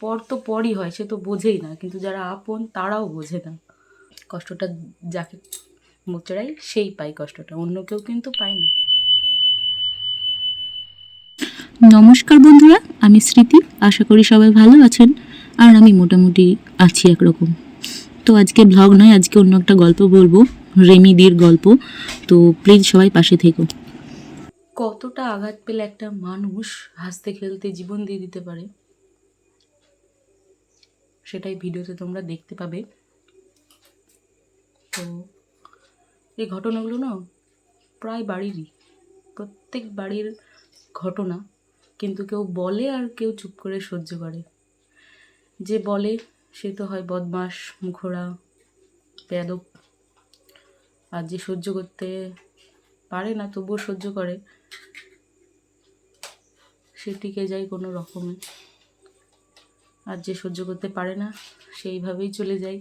পর তো পরই হয় সে তো বোঝেই না। কিন্তু যারা আপন তারাও বোঝে না। কষ্টটা যাকে মোচড়াই সেই পায় কষ্টটা। অন্য কেউ কিন্তু পায় না। নমস্কার বন্ধুরা আমি স্মৃতি। আশা করি সবাই ভালো আছেন। আর আমি মোটামুটি আছি একরকম। তো আজকে ব্লগ নয় আজকে অন্য একটা গল্প বলব। রেমিদির গল্প। তো প্লিজ সবাই পাশে থেকো। কতটা আঘাত পেলে একটা মানুষ হাসতে খেলতে জীবন দিয়ে দিতে পারে? সেটাই ভিডিওতে তোমরা দেখতে পাবে। তো, এই ঘটনাগুলো না প্রায় বাড়িরই, প্রত্যেক বাড়ির ঘটনা, কিন্তু কেউ বলে আর কেউ চুপ করে সহ্য করে। যে বলে, সে তো হয় বদমাস, মুখোড়া, বেয়াদব। আর যে সহ্য করতে পারে না, তবুও সহ্য করে। সে টিকে যায় কোনো রকমে। আর যে সহ্য করতে পারে না, সেইভাবেই চলে যায়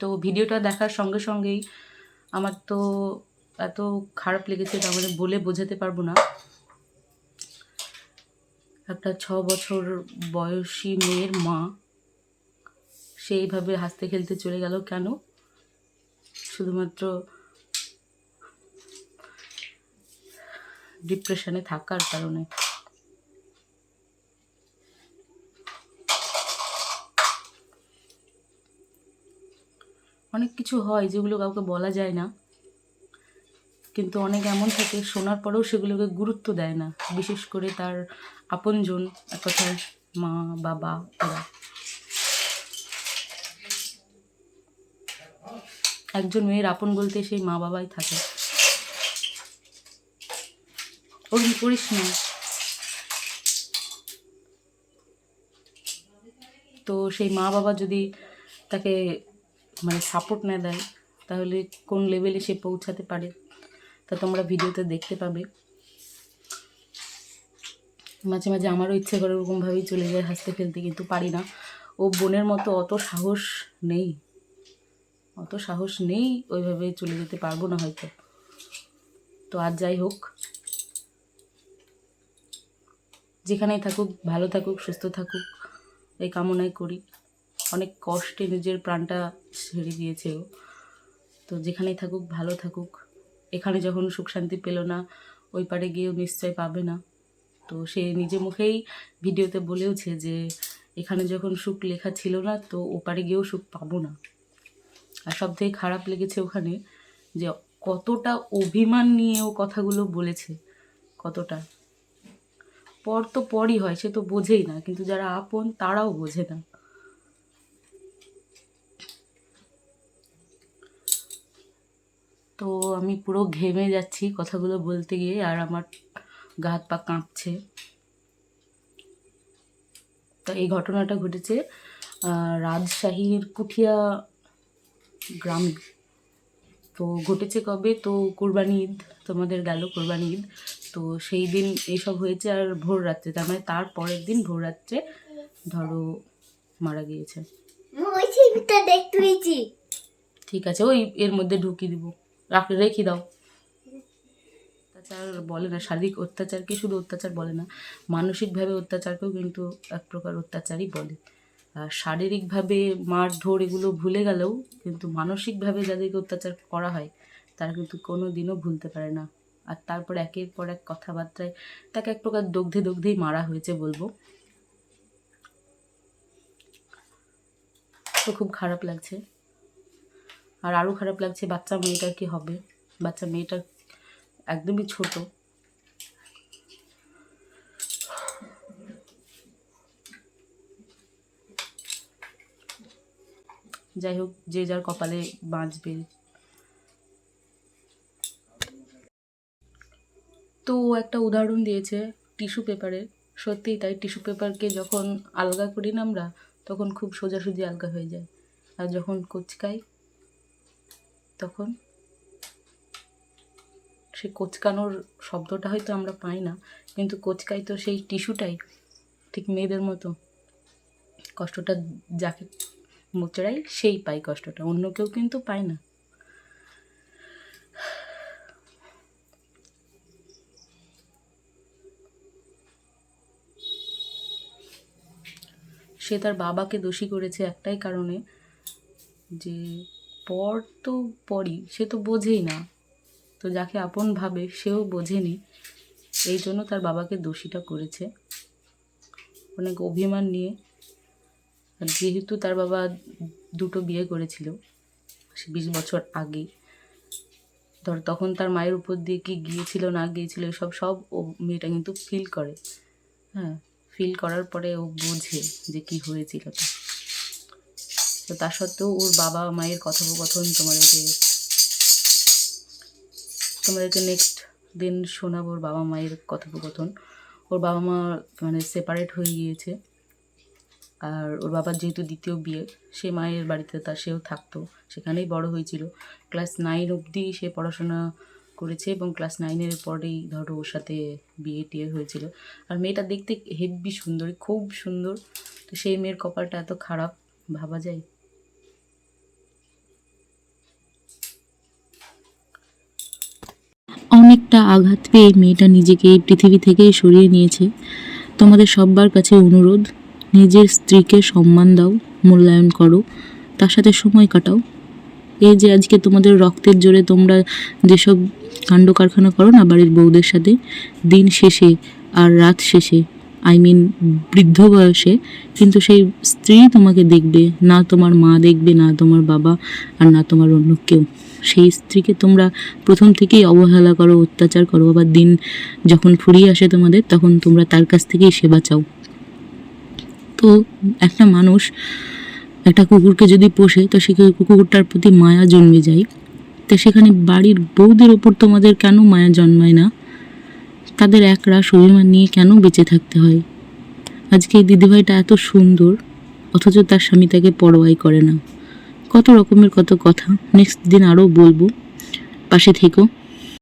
তো ভিডিওটা দেখার সঙ্গে সঙ্গেই আমার তো এত খারাপ লেগেছে তার মানে বলে বোঝাতে পারব না। একটা ছ বছর বয়সী মেয়ের মা, সেইভাবে হাসতে খেলতে চলে গেল কেন? শুধুমাত্র ডিপ্রেশনে থাকার কারণে। অনেক কিছু হয় যেগুলো কাউকে বলা যায় না। কিন্তু অনেক এমন থাকে, শোনার পরেও সেগুলোকে গুরুত্ব দেয় না। বিশেষ করে তার আপনজন, এক কথায় মা, বাবা এরা একজন মেয়ের আপন বলতে সেই মা বাবাই থাকে। ওরকম করিস না? তো সেই মা বাবা যদি তাকে মানে সাপোর্ট না দেয়, তাহলে কোন লেভেলে সে পৌঁছাতে পারে? তা তোমরা ভিডিওতে দেখতে পাবে। মাঝে মাঝে আমারও ইচ্ছে করে ওরকমভাবেই চলে যায় হাসতে খেলতে, কিন্তু পারি না। ও বোনের মতো অত সাহস নেই। অত সাহস নেই ওইভাবে চলে যেতে পারব না হয়তো। তো আর যাই হোক। যেখানেই থাকুক, ভালো থাকুক, সুস্থ থাকুক, এই কামনাই করি। অনেক কষ্টে নিজের প্রাণটা ছেড়ে দিয়েছে ও। তো যেখানেই থাকুক, ভালো থাকুক। এখানে যখন সুখ শান্তি পেল না, ওই পারে গিয়েও নিশ্চয় পাবে না। তো সে নিজে মুখেই ভিডিওতে বলেওছে যে, এখানে যখন সুখ লেখা ছিল না, তো ওপারে গিয়েও সুখ পাবো না। আর সব থেকে খারাপ লেগেছে ওখানে যে, কতটা অভিমান নিয়ে ও কথাগুলো বলেছে। কতটা। পর তো পরই হয়, সে তো বোঝেই না। কিন্তু যারা আপন, তারাও বোঝে না। তো আমি পুরো ঘেমে যাচ্ছি কথাগুলো বলতে গিয়ে আর আমার গা হাত পা কাঁপছে। তো এই ঘটনাটা ঘটেছে রাজশাহীর পুঠিয়া গ্রামে। তো ঘটেছে কবে? তো কোরবানি ঈদ তোমাদের গেল কোরবানি ঈদ। তো সেই দিন এইসব হয়েছে আর ভোর রাত্রে তার মানে তার পরের দিন ভোর রাত্রে ধরো মারা গিয়েছে। ঠিক আছে ওই এর মধ্যে ঢুকিয়ে দিব। রাখ রেখে দাও। অত্যাচার বলে না, শারীরিক অত্যাচারকে শুধু অত্যাচার বলে না, মানসিকভাবে অত্যাচারকেও কিন্তু এক প্রকার অত্যাচারই বলে। শারীরিকভাবে মারধর এগুলো ভুলে গেলেও কিন্তু মানসিকভাবে যাদেরকে অত্যাচার করা হয়, তারা কিন্তু কোনো দিনও ভুলতে পারে না। আর তারপর একের পর এক কথাবার্তায় তাকে এক প্রকার দগ্ধে দগ্ধেই মারা হয়েছে বলব। তো খুব খারাপ লাগছে। আর আরও খারাপ লাগছে, বাচ্চা মেয়েটার কি হবে? বাচ্চা মেয়েটা একদমই ছোট। যাই হোক, যে যার কপালে বাঁচবে। তো একটা উদাহরণ দিয়েছে টিস্যু পেপারের সত্যিই তাই, টিস্যু পেপারকে যখন আলগা করি না আমরা, তখন খুব সোজাসুজি আলগা হয়ে যায়। আর যখন কুচকাই তখন সে কোচকানোর শব্দটা হয়তো আমরা পাই না, কিন্তু কোচকাই তো সেই টিস্যুটাই, ঠিক মেয়েদের মতো। কষ্টটা যাকে মোচড়াই সেই পায় কষ্টটা, অন্য কেউ কিন্তু পায় না। সে তার বাবাকে দোষী করেছে একটাই কারণে যে পর তো পরই, সে তো বোঝেই না। তো যাকে আপন ভাবে, সেও বোঝেনি। এই জন্য তার বাবাকে দোষীটা করেছে। অনেক অভিমান নিয়ে। যেহেতু তার বাবা দুটো বিয়ে করেছিল বিশ বছর আগে ধর তখন তার মায়ের উপর দিয়ে কি গিয়েছিল, না গিয়েছিল, এসব সব ও মেয়েটা কিন্তু ফিল করে। হ্যাঁ ফিল করার পরে ও বোঝে যে কি হয়েছিল। তা তো তা সত্ত্বেও ওর বাবা মায়ের কথোপকথন তোমাদেরকে তোমাদেরকে নেক্সট দিন শোনাবো ওর বাবা মায়ের কথোপকথন। ওর বাবা মা মানে সেপারেট হয়ে গিয়েছে। আর ওর বাবার যেহেতু দ্বিতীয় বিয়ে, সে মায়ের বাড়িতে তা সেও থাকতো, সেখানেই বড় হয়েছিল। ক্লাস নাইন অবধি সে পড়াশোনা করেছে এবং ক্লাস নাইনের পরেই ধরো ওর সাথে বিয়ে টিয়ে হয়েছিল। আর মেয়েটা দেখতে হেব্বি সুন্দরী, খুব সুন্দর। তো সেই মেয়ের কপালটা এত খারাপ, ভাবা যায়? অনেকটা আঘাত পেয়ে মেয়েটা নিজেকে এই পৃথিবী থেকেই সরিয়ে নিয়েছে। তোমাদের সব্বার কাছে অনুরোধ, নিজের স্ত্রীকে সম্মান দাও, মূল্যায়ন করো, তার সাথে সময় কাটাও। এই যে আজকে তোমাদের রক্তের জোরে তোমরা যেসব কাণ্ড কারখানা করো না বাড়ির বউদের সাথে, দিন শেষে আর রাত শেষে আই মিন বৃদ্ধ বয়সে, কিন্তু সেই স্ত্রী তোমাকে দেখবে, না তোমার মা দেখবে, না তোমার বাবা আর না তোমার অন্য কেউ। সেই স্ত্রীকে তোমরা প্রথম থেকেই অবহেলা করো, অত্যাচার করো, আবার দিন যখন ফুরিয়ে আসে তোমাদের, তখন তোমরা তার কাছ থেকেই সেবা চাও। তো একটা মানুষ একটা কুকুরকে যদি পোষে, তো সে কুকুরটার প্রতি মায়া জন্মে যায়। তো সেখানে বাড়ির বউদের ওপর তোমাদের কেন মায়া জন্মায় না? তাদের এক রাস অভিমান নিয়ে কেন বেঁচে থাকতে হয়? আজকে এই দিদিভাইটা এত সুন্দর, অথচ তার স্বামী তাকে পরোয়াই করে না। কত রকমের কত কথা। নেক্সট দিন আরও বলব। পাশে থেকো।